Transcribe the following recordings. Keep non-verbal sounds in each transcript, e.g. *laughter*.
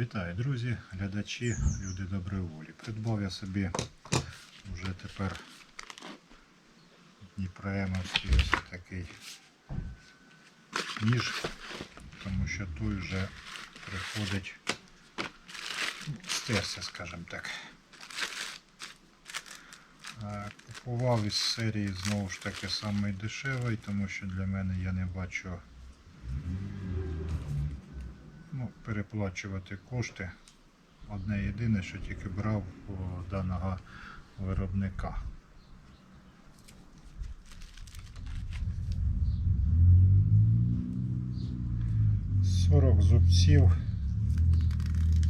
Вітаю, друзі, глядачі, люди доброї волі. Придбав я собі вже тепер Дніпроемовський ось такий ніж, тому що той вже приходить стерся, скажімо так. Купував із серії знову ж таки самий дешевий, тому що для мене я не бачу переплачувати кошти. Одне єдине, що тільки брав у даного виробника. Сорок зубців.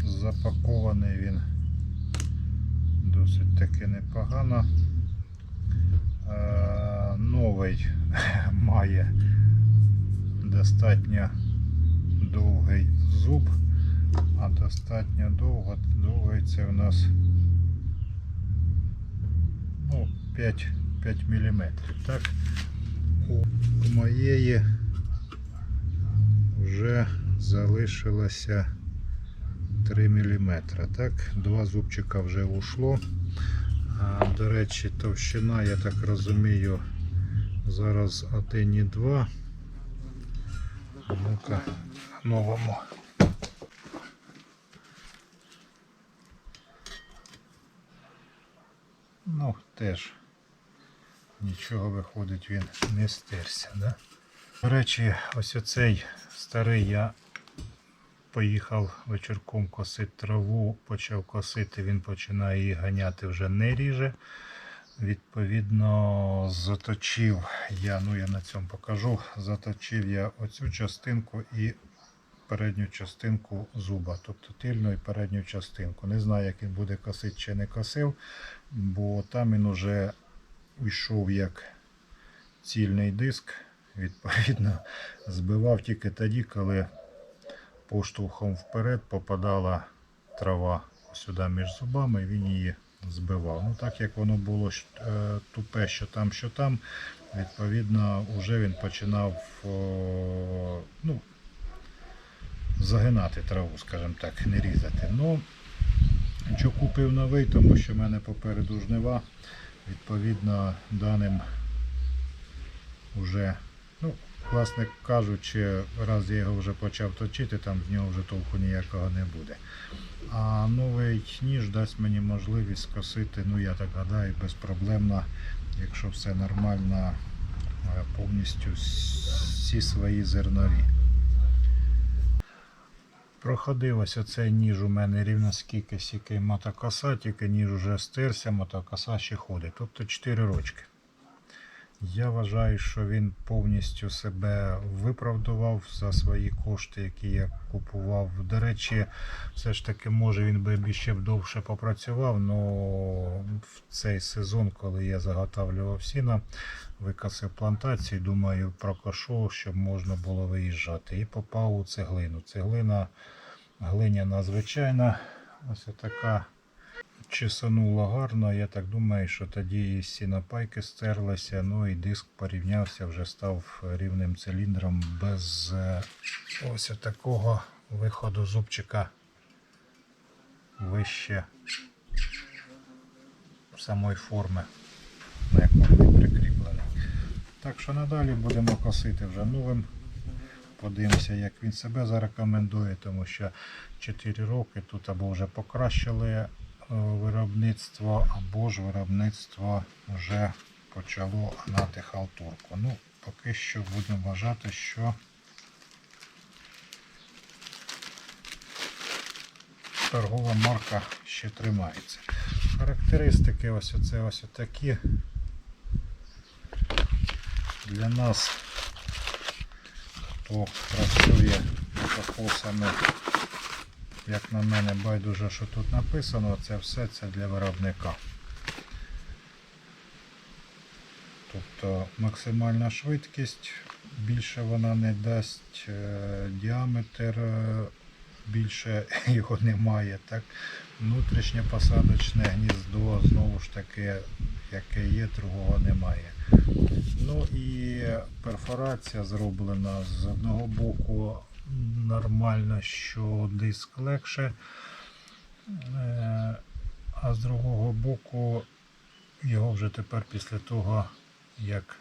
Запакований він досить таки непогано. Е, Новий *laughs* має достатньо довгий зуб, а достатньо довго, довгий це у нас ну, 5, 5 мм. Так, у, моєї вже залишилося 3 мм. Так, два зубчика вже ушло. А, до речі, товщина, я так розумію, зараз 1,2. Ну-ка, новому. Ну, теж нічого виходить, він не стерся, да? До речі, ось оцей старий я поїхав вечірком косити траву, почав косити, він починає її ганяти вже не ріже. Відповідно, заточив я, ну я на цьому покажу, заточив я оцю частинку і передню частинку зуба, тобто тильну і передню частинку. Не знаю, як він буде косити чи не косив, бо там він уже йшов як цільний диск. Відповідно, *laughs* збивав тільки тоді, коли поштовхом вперед попадала трава сюди між зубами, він її збивав. Ну так як воно було е, тупе, що там, що там, відповідно, вже він починав ну, загинати траву, скажімо так, не різати. Ну, що купив новий, тому що в мене попереду жнива, відповідно, даним вже, ну, власне кажучи, раз я його вже почав точити, там з нього вже толку ніякого не буде. А новий ніж дасть мені можливість скосити, ну я так гадаю, безпроблемно, якщо все нормально, е, повністю всі свої зернові. Проходив ось оцей ніж у мене рівно скільки, скільки мотокоса, тільки ніж уже стерся, мотокоса ще ходить. Тобто 4 рочки. Я вважаю, що він повністю себе виправдував за свої кошти, які я купував. До речі, все ж таки, може він би ще б довше попрацював, але в цей сезон, коли я заготавлював сіно, викосив плантацію, думаю, прокошу, щоб можна було виїжджати. І попав у цеглину. Цеглина глиняна звичайна, ось така. Чесануло гарно, я так думаю, що тоді і сінопайки стерлися, ну і диск порівнявся, вже став рівним циліндром без е, ось такого виходу зубчика вище самої форми, на якому він прикріплений. Так що надалі будемо косити вже новим. Подивимося, як він себе зарекомендує, тому що 4 роки тут або вже покращили виробництво, або ж виробництво вже почало гнати халтурку. Ну, поки що будемо вважати, що торгова марка ще тримається. Характеристики ось оце ось такі. Для нас, хто працює мотокосами, як на мене, байдуже, що тут написано, це все це для виробника. Тобто максимальна швидкість, більше вона не дасть, е, діаметр е, більше *laughs* його немає. Так? Внутрішнє посадочне гніздо, знову ж таки, яке є, другого немає. Ну і перфорація зроблена з одного боку нормально, що диск легше. Е, А з другого боку, його вже тепер після того, як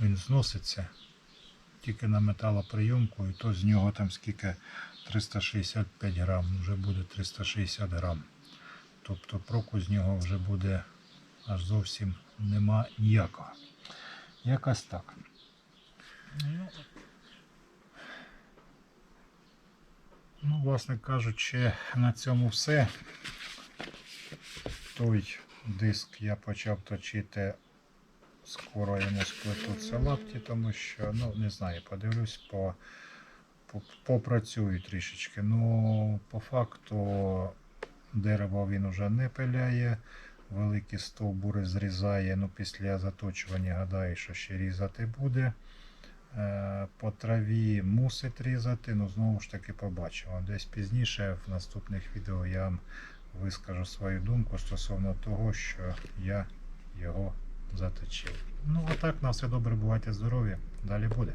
він зноситься, тільки на металоприйомку, і то з нього там скільки 365 грам, вже буде 360 грам. Тобто проку з нього вже буде аж зовсім нема ніякого. Якось так. Ну, Ну, власне кажучи, на цьому все. Той диск я почав точити. Скоро йому сплетуться лапті, тому що, ну, не знаю, подивлюсь, по, по, попрацюю трішечки. Ну, по факту дерево він вже не пиляє, великі стовбури зрізає. Ну, після заточування гадаю, що ще різати буде. Е, По траві мусить різати, ну знову ж таки побачимо. Десь пізніше в наступних відео я вам вискажу свою думку стосовно того, що я його заточив. Ну а так, на все добре, бувайте здорові. Далі буде.